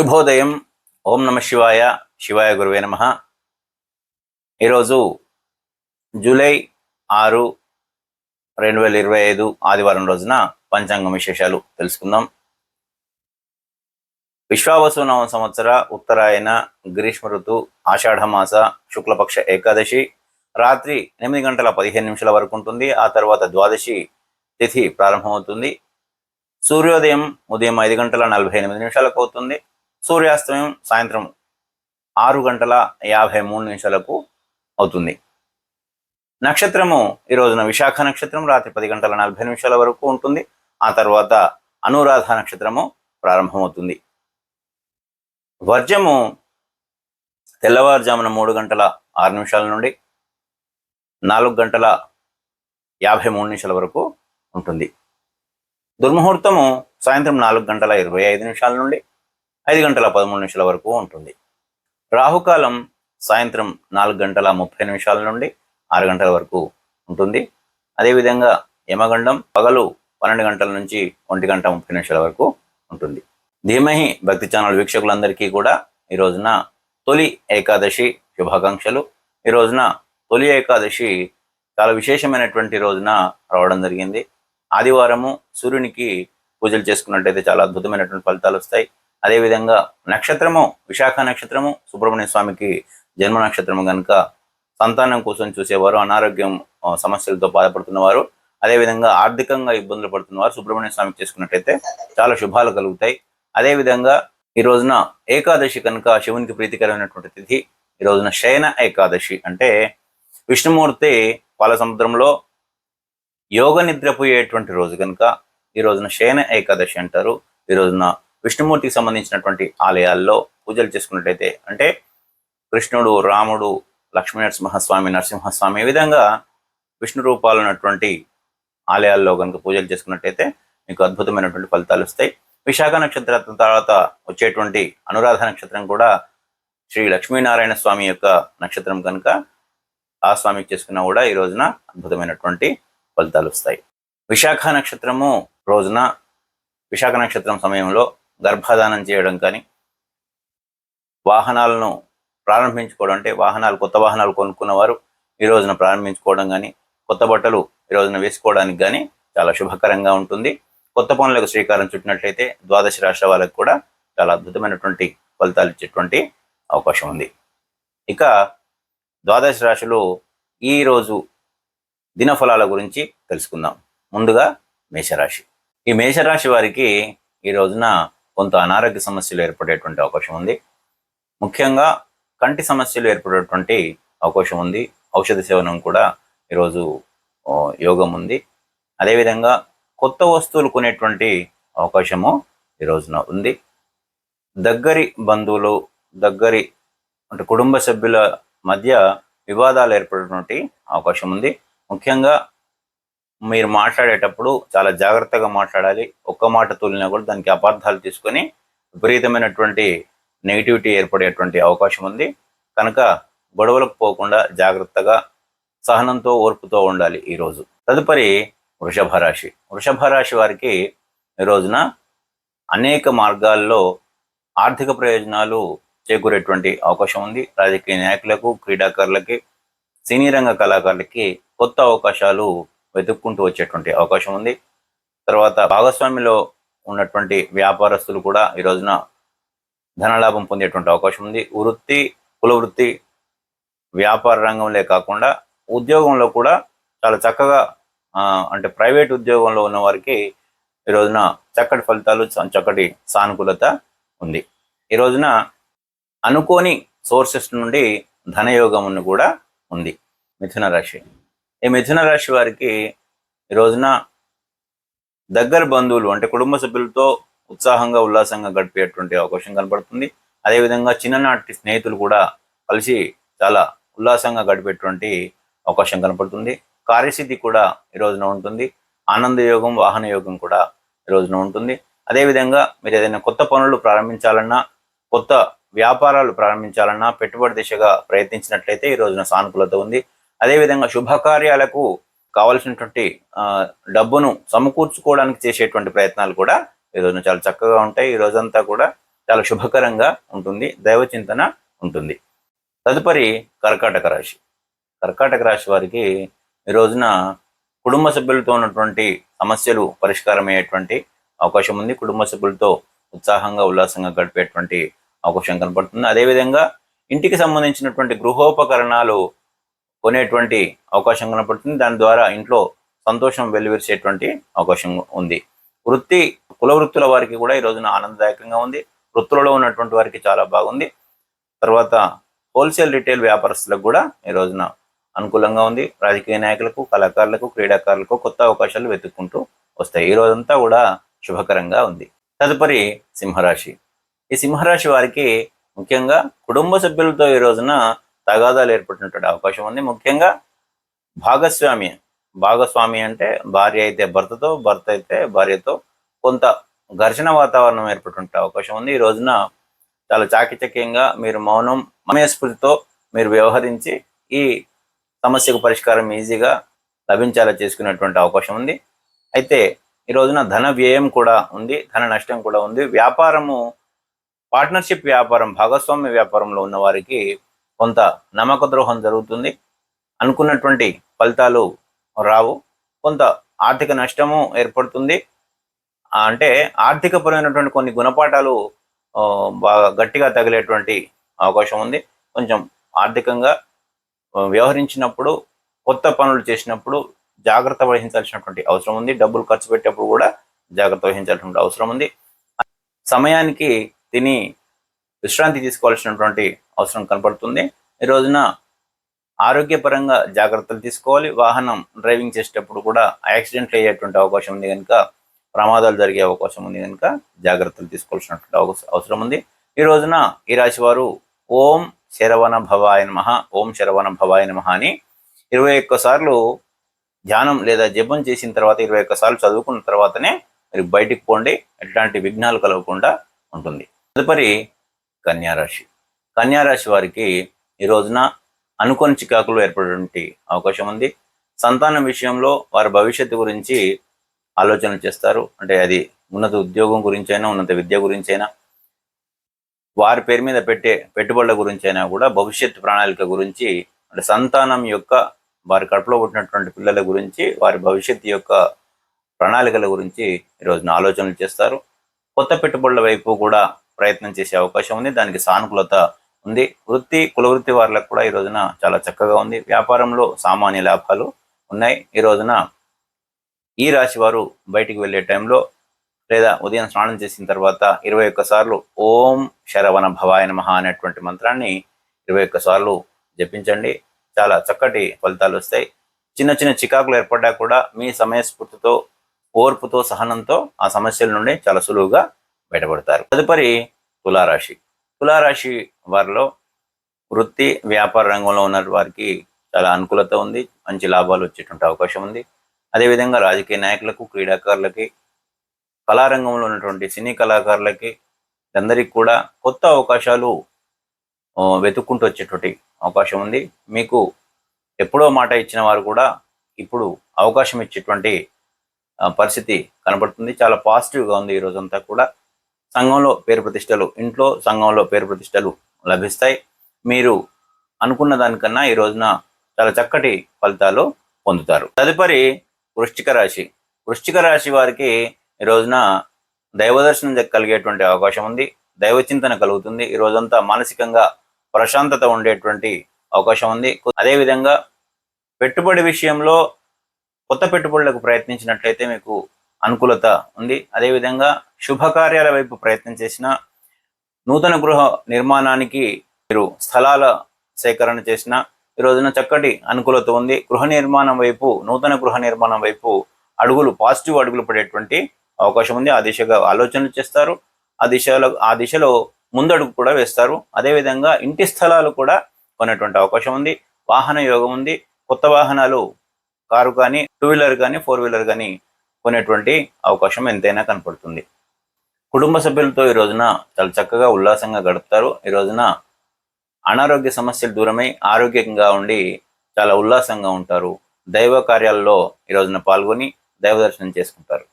శుభోదయం. ఓం నమ శివాయ. శివాయ గురువే నమ. ఈరోజు జూలై ఆరు రెండు వేల ఇరవై ఐదు ఆదివారం రోజున పంచాంగం విశేషాలు తెలుసుకుందాం. విశ్వావసు నవ సంవత్సర ఉత్తరాయణ గ్రీష్మ ఋతు ఆషాఢమాస శుక్లపక్ష ఏకాదశి రాత్రి ఎనిమిది గంటల పదిహేను నిమిషాల వరకు ఉంటుంది. ఆ తర్వాత ద్వాదశి తిథి ప్రారంభమవుతుంది. సూర్యోదయం ఉదయం ఐదు గంటల నలభై ఎనిమిది నిమిషాలకు అవుతుంది. సూర్యాస్తమయం సాయంత్రం ఆరు గంటల యాభై మూడు నిమిషాలకు అవుతుంది. నక్షత్రము ఈ రోజున విశాఖ నక్షత్రం రాత్రి పది గంటల నలభై నిమిషాల వరకు ఉంటుంది. ఆ తర్వాత అనురాధ నక్షత్రము ప్రారంభమవుతుంది. వర్జము తెల్లవారుజామున మూడు గంటల ఆరు నిమిషాల నుండి నాలుగు గంటల యాభై మూడు నిమిషాల వరకు ఉంటుంది. దుర్ముహూర్తము సాయంత్రం నాలుగు గంటల ఇరవై ఐదు నిమిషాల నుండి ఐదు గంటల పదమూడు నిమిషాల వరకు ఉంటుంది. రాహుకాలం సాయంత్రం నాలుగు గంటల ముప్పై నిమిషాల నుండి ఆరు గంటల వరకు ఉంటుంది. అదేవిధంగా యమగండం పగలు పన్నెండు గంటల నుంచి ఒంటి గంట ముప్పై నిమిషాల వరకు ఉంటుంది. ధీమహి భక్తి ఛానల్ వీక్షకులందరికీ కూడా ఈ రోజున తొలి ఏకాదశి శుభాకాంక్షలు. ఈ రోజున తొలి ఏకాదశి చాలా విశేషమైనటువంటి రోజున రావడం జరిగింది. ఆదివారము సూర్యునికి పూజలు చేసుకున్నట్టయితే చాలా అద్భుతమైనటువంటి ఫలితాలు వస్తాయి. అదేవిధంగా నక్షత్రము విశాఖ నక్షత్రము సుబ్రహ్మణ్య స్వామికి జన్మ నక్షత్రము కనుక సంతానం కోసం చూసేవారు అనారోగ్యం సమస్యలతో బాధపడుతున్నవారు అదేవిధంగా ఆర్థికంగా ఇబ్బందులు పడుతున్నవారు సుబ్రహ్మణ్య స్వామికి చేసుకున్నట్టయితే చాలా శుభాలు కలుగుతాయి. అదేవిధంగా ఈ రోజున ఏకాదశి కనుక శివునికి ప్రీతికరమైనటువంటి తిథి ఈ రోజున శయన ఏకాదశి. అంటే విష్ణుమూర్తి పాల సముద్రంలో యోగ నిద్రపోయేటువంటి రోజు కనుక ఈ రోజున శయన ఏకాదశి అంటారు. ఈ రోజున విష్ణుమూర్తికి సంబంధించినటువంటి ఆలయాల్లో పూజలు చేసుకున్నట్టయితే అంటే కృష్ణుడు రాముడు లక్ష్మీ నరసింహస్వామి నరసింహస్వామి ఈ విధంగా విష్ణు రూపాలు ఉన్నటువంటి ఆలయాల్లో కనుక పూజలు చేసుకున్నట్టయితే మీకు అద్భుతమైనటువంటి ఫలితాలు వస్తాయి. విశాఖ నక్షత్రం తర్వాత వచ్చేటువంటి అనురాధ నక్షత్రం కూడా శ్రీ లక్ష్మీనారాయణ స్వామి యొక్క నక్షత్రం కనుక ఆ స్వామికి చేసుకున్నా కూడా ఈ రోజున అద్భుతమైనటువంటి ఫలితాలు వస్తాయి. విశాఖ నక్షత్రము రోజున విశాఖ నక్షత్రం సమయంలో గర్భధానం చేయడం కానీ వాహనాలను ప్రారంభించుకోవడం అంటే వాహనాలు కొత్త వాహనాలు కొనుక్కున్న వారు ఈ రోజున ప్రారంభించుకోవడం కానీ కొత్త బట్టలు ఈ రోజున వేసుకోవడానికి కానీ చాలా శుభకరంగా ఉంటుంది. కొత్త పనులకు శ్రీకారం చుట్టినట్లయితే ద్వాదశ రాష్ట్ర వాళ్ళకు కూడా చాలా అద్భుతమైనటువంటి ఫలితాలు ఇచ్చేటువంటి అవకాశం ఉంది. ఇక ద్వాదశ రాశులు ఈ రోజు దినఫలాల గురించి తెలుసుకుందాం. ముందుగా మేషరాశి. ఈ మేషరాశి వారికి ఈ రోజున కొంత అనారోగ్య సమస్యలు ఏర్పడేటువంటి అవకాశం ఉంది. ముఖ్యంగా కంటి సమస్యలు ఏర్పడేటువంటి అవకాశం ఉంది. ఔషధ సేవనం కూడా ఈరోజు యోగం ఉంది. అదేవిధంగా కొత్త వస్తువులు కొనేటువంటి అవకాశము ఈ రోజున ఉంది. దగ్గరి బంధువులు దగ్గరి అంటే కుటుంబ సభ్యుల మధ్య వివాదాలు ఏర్పడేటువంటి అవకాశం ఉంది. ముఖ్యంగా మీరు మాట్లాడేటప్పుడు చాలా జాగ్రత్తగా మాట్లాడాలి. ఒక్క మాట తూలినా కూడా దానికి అపార్థాలు తీసుకొని విపరీతమైనటువంటి నెగిటివిటీ ఏర్పడేటువంటి అవకాశం ఉంది. కనుక గొడవలకు పోకుండా జాగ్రత్తగా సహనంతో ఓర్పుతో ఉండాలి ఈరోజు తదుపరి వృషభ రాశి. వృషభ రాశి వారికి ఈ రోజున అనేక మార్గాల్లో ఆర్థిక ప్రయోజనాలు చేకూరేటువంటి అవకాశం ఉంది. రాజకీయ నాయకులకు క్రీడాకారులకి సినీ రంగ కళాకారులకి కొత్త అవకాశాలు వెతుక్కుంటూ వచ్చేటువంటి అవకాశం ఉంది. తర్వాత భాగస్వామిలో ఉన్నటువంటి వ్యాపారస్తులు కూడా ఈ రోజున ధనలాభం పొందేటువంటి అవకాశం ఉంది. వృత్తి కుల వృత్తి వ్యాపార రంగంలో కాకుండా ఉద్యోగంలో కూడా చాలా చక్కగా అంటే ప్రైవేట్ ఉద్యోగంలో ఉన్న వారికి ఈ రోజున చక్కటి ఫలితాలు చక్కటి సానుకూలత ఉంది. ఈ రోజున అనుకోని సోర్సెస్ నుండి ధనయోగం కూడా ఉంది. మిథున రాశి. ఈ మిథున రాశి వారికి ఈ రోజున దగ్గర బంధువులు అంటే కుటుంబ సభ్యులతో ఉత్సాహంగా ఉల్లాసంగా గడిపేటువంటి అవకాశం కనబడుతుంది. అదేవిధంగా చిన్ననాటి స్నేహితులు కూడా కలిసి చాలా ఉల్లాసంగా గడిపేటువంటి అవకాశం కనపడుతుంది కార్యసిద్ధి కూడా ఈ రోజున ఉంటుంది. ఆనంద యోగం వాహన యోగం కూడా ఈ రోజున ఉంటుంది. అదేవిధంగా మీరు ఏదైనా కొత్త పనులు ప్రారంభించాలన్నా కొత్త వ్యాపారాలు ప్రారంభించాలన్నా పెట్టుబడి దిశగా ప్రయత్నించినట్లయితే ఈ రోజున సానుకూలత ఉంది. అదేవిధంగా శుభకార్యాలకు కావలసినటువంటి డబ్బును సమకూర్చుకోవడానికి చేసేటువంటి ప్రయత్నాలు కూడా ఈ రోజున చాలా చక్కగా ఉంటాయి. ఈ రోజంతా కూడా చాలా శుభకరంగా ఉంటుంది. దైవచింతన ఉంటుంది. తదుపరి కర్కాటక రాశి. కర్కాటక రాశి వారికి ఈ రోజున కుటుంబ సభ్యులతో ఉన్నటువంటి సమస్యలు పరిష్కారం అయ్యేటువంటి అవకాశం ఉంది. కుటుంబ సభ్యులతో ఉత్సాహంగా ఉల్లాసంగా గడిపేటువంటి అవకాశం కనపడుతుంది. అదేవిధంగా ఇంటికి సంబంధించినటువంటి గృహోపకరణాలు కొనేటువంటి అవకాశం కనపడుతుంది. దాని ద్వారా ఇంట్లో సంతోషం వెలువరిసేటువంటి అవకాశం ఉంది. వృత్తి కుల వృత్తుల వారికి కూడా ఈ రోజున ఆనందదాయకంగా ఉంది. వృత్తులలో ఉన్నటువంటి వారికి చాలా బాగుంది. తర్వాత హోల్సేల్ రిటైల్ వ్యాపారస్తులకు కూడా ఈ రోజున అనుకూలంగా ఉంది. రాజకీయ నాయకులకు కళాకారులకు క్రీడాకారులకు కొత్త అవకాశాలు వెతుక్కుంటూ వస్తాయి. ఈ రోజంతా కూడా శుభకరంగా ఉంది. తదుపరి సింహరాశి. ఈ సింహరాశి వారికి ముఖ్యంగా కుటుంబ సభ్యులతో ఈ రోజున తగాదాలు ఏర్పడినటువంటి అవకాశం ఉంది. ముఖ్యంగా భాగస్వామి భాగస్వామి అంటే భార్య అయితే భర్తతో భర్త అయితే భార్యతో కొంత ఘర్షణ వాతావరణం ఏర్పడుతుంటే అవకాశం ఉంది. ఈ రోజున చాలా చాకచక్యంగా మీరు మౌనం సమయస్ఫూర్తితో మీరు వ్యవహరించి ఈ సమస్యకు పరిష్కారం ఈజీగా లభించేలా చేసుకునేటువంటి అవకాశం ఉంది. అయితే ఈ రోజున ధన వ్యయం కూడా ఉంది ధన నష్టం కూడా ఉంది. వ్యాపారము పార్ట్నర్షిప్ వ్యాపారం భాగస్వామ్య వ్యాపారంలో ఉన్న వారికి కొంత నమ్మక ద్రోహం జరుగుతుంది. అనుకున్నటువంటి ఫలితాలు రావు. కొంత ఆర్థిక నష్టము ఏర్పడుతుంది. అంటే ఆర్థికపరమైనటువంటి కొన్ని గుణపాఠాలు బాగా గట్టిగా తగిలేటువంటి అవకాశం ఉంది. కొంచెం ఆర్థికంగా వ్యవహరించినప్పుడు కొత్త పనులు చేసినప్పుడు జాగ్రత్త వహించాల్సినటువంటి అవసరం ఉంది. డబ్బులు ఖర్చు పెట్టేటప్పుడు కూడా జాగ్రత్త వహించాల్సినటువంటి అవసరం ఉంది. సమయానికి తిని విశ్రాంతి తీసుకోవాల్సినటువంటి అవసరం కనపడుతుంది. ఈ రోజున ఆరోగ్యపరంగా జాగ్రత్తలు తీసుకోవాలి. వాహనం డ్రైవింగ్ చేసేటప్పుడు కూడా యాక్సిడెంట్లు అయ్యేటువంటి అవకాశం ఉంది కనుక ప్రమాదాలు జరిగే అవకాశం ఉంది కనుక జాగ్రత్తలు తీసుకోవాల్సినటువంటి అవసరం ఉంది. ఈ రోజున ఈ రాశి వారు ఓం శరవణ భవాయ నమ ఓం శరవణ భవాయ నమ అని ఇరవై ఒక్క సార్లు ధ్యానం లేదా జపం చేసిన తర్వాత ఇరవై ఒక్క సార్లు చదువుకున్న తర్వాతనే మీరు బయటికి పోండి. ఎట్లాంటి విఘ్నాలు కలగకుండా ఉంటుంది. తదుపరి కన్యారాశి కన్యారాశి వారికి ఈ రోజున అనుకోని చికాకులు ఏర్పడేటువంటి అవకాశం ఉంది. సంతానం విషయంలో వారి భవిష్యత్తు గురించి ఆలోచనలు చేస్తారు. అంటే అది ఉన్నత ఉద్యోగం గురించి అయినా ఉన్నత విద్య గురించి అయినా వారి పేరు మీద పెట్టే పెట్టుబడుల గురించి అయినా కూడా భవిష్యత్ ప్రణాళిక గురించి అంటే సంతానం యొక్క వారి కడుపులో పుట్టినటువంటి పిల్లల గురించి వారి భవిష్యత్తు యొక్క ప్రణాళికల గురించి ఈ రోజున ఆలోచనలు చేస్తారు. కొత్త పెట్టుబడుల వైపు కూడా ప్రయత్నం చేసే అవకాశం ఉంది. దానికి సానుకూలత ఉంది. వృత్తి కుల వృత్తి వారులకు కూడా ఈ రోజున చాలా చక్కగా ఉంది. వ్యాపారంలో సామాన్య లాభాలు ఉన్నాయి. ఈ రోజున ఈ రాశి వారు బయటికి వెళ్ళే టైంలో లేదా ఉదయం స్నానం చేసిన తర్వాత ఇరవై ఒక్క సార్లు ఓం శరవణ భవాయ నమ అనేటువంటి మంత్రాన్ని ఇరవై ఒక్క సార్లు జపించండి. చాలా చక్కటి ఫలితాలు వస్తాయి. చిన్న చిన్న చికాకులు ఏర్పడ్డా కూడా మీ సమయస్ఫూర్తితో ఓర్పుతో సహనంతో ఆ సమస్యల నుండి చాలా సులువుగా బయటపడతారు. తదుపరి తులారాశి. తులారాశి వారిలో వృత్తి వ్యాపార రంగంలో ఉన్న వారికి చాలా అనుకూలత ఉంది మంచి లాభాలు వచ్చేటువంటి అవకాశం ఉంది. అదేవిధంగా రాజకీయ నాయకులకు క్రీడాకారులకి కళారంగంలో ఉన్నటువంటి సినీ కళాకారులకి అందరికి కూడా కొత్త అవకాశాలు వెతుక్కుంటూ వచ్చేటువంటి అవకాశం ఉంది. మీకు ఎప్పుడో మాట ఇచ్చిన వారు కూడా ఇప్పుడు అవకాశం ఇచ్చేటువంటి పరిస్థితి కనబడుతుంది. చాలా పాజిటివ్గా ఉంది ఈ రోజంతా కూడా. సంఘంలో పేరు ప్రతిష్టలు ఇంట్లో సంఘంలో పేరు ప్రతిష్టలు లభిస్తాయి. మీరు అనుకున్న దానికన్నా ఈ రోజున చాలా చక్కటి ఫలితాలు పొందుతారు. తదుపరి వృశ్చిక రాశి. వృశ్చిక రాశి వారికి ఈ రోజున దైవ దర్శనం కలిగేటువంటి అవకాశం ఉంది. దైవ చింతన కలుగుతుంది. ఈ రోజంతా మానసికంగా ప్రశాంతత ఉండేటువంటి అవకాశం ఉంది. అదేవిధంగా పెట్టుబడి విషయంలో కొత్త పెట్టుబడులకు ప్రయత్నించినట్లయితే మీకు అనుకూలత ఉంది. అదేవిధంగా శుభకార్యాల వైపు ప్రయత్నం చేసిన నూతన గృహ నిర్మాణానికి మీరు స్థలాల సేకరణ చేసిన ఈ రోజున చక్కటి అనుకూలత ఉంది. గృహ నిర్మాణం వైపు నూతన గృహ నిర్మాణం వైపు అడుగులు పాజిటివ్ అడుగులు పడేటువంటి అవకాశం ఉంది. ఆ దిశగా ఆలోచనలు చేస్తారు. ఆ దిశలో ఆ దిశలో ముందడుగు కూడా వేస్తారు. అదేవిధంగా ఇంటి స్థలాలు కూడా కొనేటువంటి అవకాశం ఉంది. వాహన యోగం ఉంది. కొత్త వాహనాలు కారు కానీ టూ వీలర్ కానీ ఫోర్ వీలర్ కానీ కొనేటువంటి అవకాశం ఎంతైనా కనపడుతుంది. కుటుంబ సభ్యులతో ఈ రోజున చాలా చక్కగా ఉల్లాసంగా గడుపుతారు. ఈ రోజున అనారోగ్య సమస్యలు దూరమై ఆరోగ్యంగా ఉండి చాలా ఉల్లాసంగా ఉంటారు. దైవ కార్యాలలో ఈ రోజున పాల్గొని దైవ దర్శనం చేసుకుంటారు.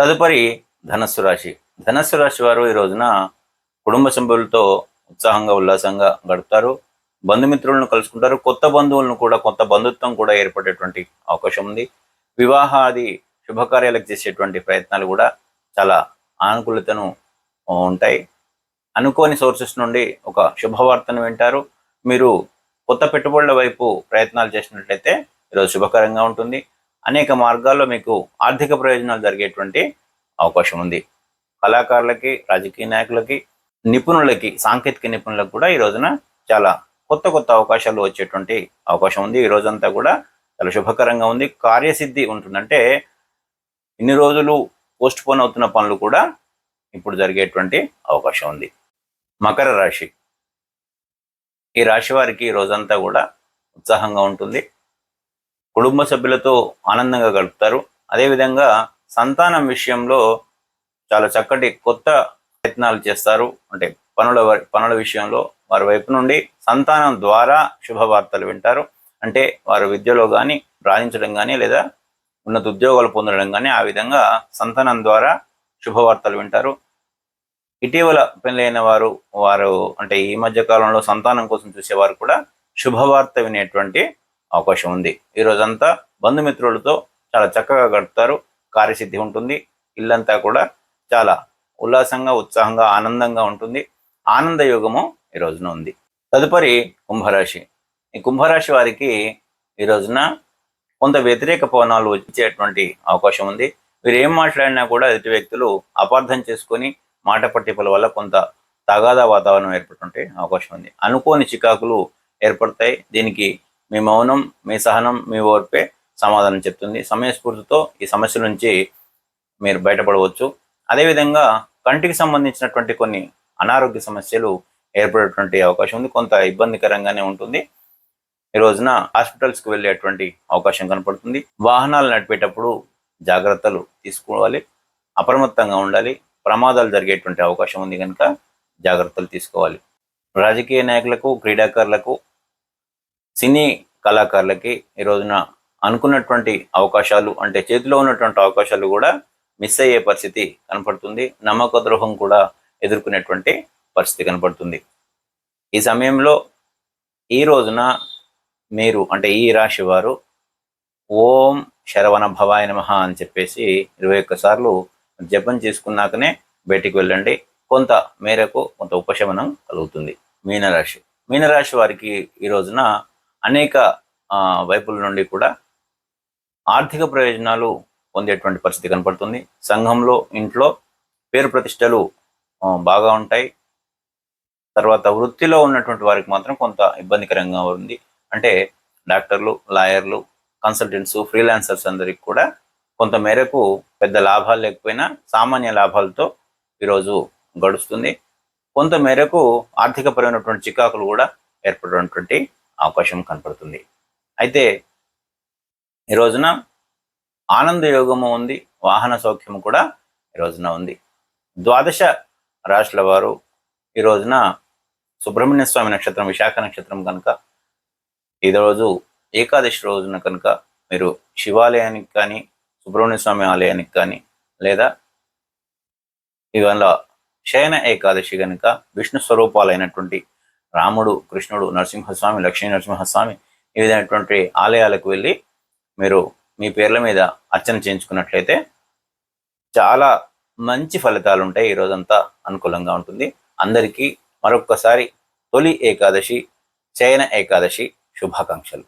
తదుపరి ధనస్సు రాశి. ధనస్సు రాశి వారు ఈ రోజున కుటుంబ సభ్యులతో ఉత్సాహంగా ఉల్లాసంగా గడుపుతారు. బంధుమిత్రులను కలుసుకుంటారు. కొత్త బంధువులను కూడా కొత్త బంధుత్వం కూడా ఏర్పడేటువంటి అవకాశం ఉంది. వివాహాది శుభకార్యాలకు చేసేటువంటి ప్రయత్నాలు కూడా చాలా ఆనుకూలతను ఉంటాయి. అనుకోని సోర్సెస్ నుండి ఒక శుభవార్తను వింటారు. మీరు కొత్త పెట్టుబడుల వైపు ప్రయత్నాలు చేసినట్లయితే ఈరోజు శుభకరంగా ఉంటుంది. అనేక మార్గాల్లో మీకు ఆర్థిక ప్రయోజనాలు జరిగేటువంటి అవకాశం ఉంది. కళాకారులకి రాజకీయ నాయకులకి నిపుణులకి సాంకేతిక నిపుణులకు కూడా ఈ రోజున చాలా కొత్త కొత్త అవకాశాలు వచ్చేటువంటి అవకాశం ఉంది. ఈ రోజంతా కూడా చాలా శుభకరంగా ఉంది. కార్యసిద్ధి ఉంటుందంటే ఇన్ని రోజులు పోస్ట్ పోన్ అవుతున్న పనులు కూడా ఇప్పుడు జరిగేటువంటి అవకాశం ఉంది. మకర రాశి. ఈ రాశి వారికి రోజంతా కూడా ఉత్సాహంగా ఉంటుంది. కుటుంబ సభ్యులతో ఆనందంగా గడుపుతారు. అదేవిధంగా సంతానం విషయంలో చాలా చక్కటి కొత్త ప్రయత్నాలు చేస్తారు. అంటే పనుల పనుల విషయంలో వారి వైపు నుండి సంతానం ద్వారా శుభవార్తలు వింటారు. అంటే వారు విద్యలో కానీ రాణించడం కానీ లేదా ఉన్నత ఉద్యోగాలు పొందడం కానీ ఆ విధంగా సంతానం ద్వారా శుభవార్తలు వింటారు. ఇటీవల పెళ్ళైన వారు వారు అంటే ఈ మధ్య కాలంలో సంతానం కోసం చూసేవారు కూడా శుభవార్త వినేటువంటి అవకాశం ఉంది. ఈ రోజంతా బంధుమిత్రులతో చాలా చక్కగా గడుపుతారు. కార్యసిద్ధి ఉంటుంది. ఇల్లంతా కూడా చాలా ఉల్లాసంగా ఉత్సాహంగా ఆనందంగా ఉంటుంది. ఆనంద యోగము ఈ రోజున ఉంది. తదుపరి కుంభరాశి. ఈ కుంభరాశి వారికి ఈ రోజున కొంత వ్యతిరేక పవనాలు వచ్చేటువంటి అవకాశం ఉంది. మీరు ఏం మాట్లాడినా కూడా ఎదుటి వ్యక్తులు అపార్థం చేసుకొని మాట పట్టింపుల వల్ల కొంత తగాదా వాతావరణం ఏర్పడుతుంటే అవకాశం ఉంది. అనుకోని చికాకులు ఏర్పడతాయి. దీనికి మీ మౌనం మీ సహనం మీ ఓర్పే సమాధానం చెప్తుంది. సమయస్ఫూర్తితో ఈ సమస్య నుంచి మీరు బయటపడవచ్చు. అదేవిధంగా కంటికి సంబంధించినటువంటి కొన్ని అనారోగ్య సమస్యలు ఏర్పడేటువంటి అవకాశం ఉంది. కొంత ఇబ్బందికరంగానే ఉంటుంది. ఈ రోజున హాస్పిటల్స్కి వెళ్ళేటువంటి అవకాశం కనపడుతుంది. వాహనాలు నడిపేటప్పుడు జాగ్రత్తలు తీసుకోవాలి. అప్రమత్తంగా ఉండాలి. ప్రమాదాలు జరిగేటువంటి అవకాశం ఉంది కనుక జాగ్రత్తలు తీసుకోవాలి. రాజకీయ నాయకులకు క్రీడాకారులకు సినీ కళాకారులకి ఈ రోజున అనుకున్నటువంటి అవకాశాలు అంటే చేతిలో ఉన్నటువంటి అవకాశాలు కూడా మిస్ అయ్యే పరిస్థితి కనపడుతుంది. నమ్మక ద్రోహం కూడా ఎదుర్కొనేటువంటి పరిస్థితి కనపడుతుంది. ఈ సమయంలో ఈ రోజున మీరు అంటే ఈ రాశి వారు ఓం శరవణ భవాయ నమ అని చెప్పేసి ఇరవై ఒక్కసార్లు జపం చేసుకున్నాకనే బయటికి వెళ్ళండి. కొంత మేరకు కొంత ఉపశమనం కలుగుతుంది. మీనరాశి. మీనరాశి వారికి ఈ రోజున అనేక వైపుల నుండి కూడా ఆర్థిక ప్రయోజనాలు పొందేటువంటి పరిస్థితి కనపడుతుంది. సంఘంలో ఇంట్లో పేరు ప్రతిష్టలు బాగా ఉంటాయి. తర్వాత వృత్తిలో ఉన్నటువంటి వారికి మాత్రం కొంత ఇబ్బందికరంగా ఉంది. అంటే డాక్టర్లు లాయర్లు కన్సల్టెంట్స్ ఫ్రీలాన్సర్స్ అందరికి కూడా కొంత మేరకు పెద్ద లాభాలు లేకపోయినా సామాన్య లాభాలతో ఈరోజు గడుస్తుంది. కొంత మేరకు ఆర్థికపరమైనటువంటి చికాకులు కూడా ఏర్పడినటువంటి అవకాశం కనపడుతుంది. అయితే ఈ రోజున ఆనంద యోగము ఉంది వాహన సౌఖ్యము కూడా ఈ రోజున ఉంది. ద్వాదశ రాశుల వారు ఈ రోజున సుబ్రహ్మణ్య స్వామి నక్షత్రం విశాఖ నక్షత్రం కనుక ఈరోజు ఏకాదశి రోజున కనుక మీరు శివాలయానికి కానీ సుబ్రహ్మణ్య స్వామి ఆలయానికి కానీ లేదా ఇవాళ శయన ఏకాదశి కనుక విష్ణు స్వరూపాలైనటువంటి రాముడు కృష్ణుడు నరసింహస్వామి లక్ష్మీ నరసింహస్వామి ఈ విధమైనటువంటి ఆలయాలకు వెళ్ళి మీరు మీ పేర్ల మీద అర్చన చేయించుకున్నట్లయితే చాలా మంచి ఫలితాలు ఉంటాయి. ఈ రోజంతా అనుకూలంగా ఉంటుంది. అందరికీ మరొక్కసారి తొలి ఏకాదశి చయన ఏకాదశి శుభాకాంక్షలు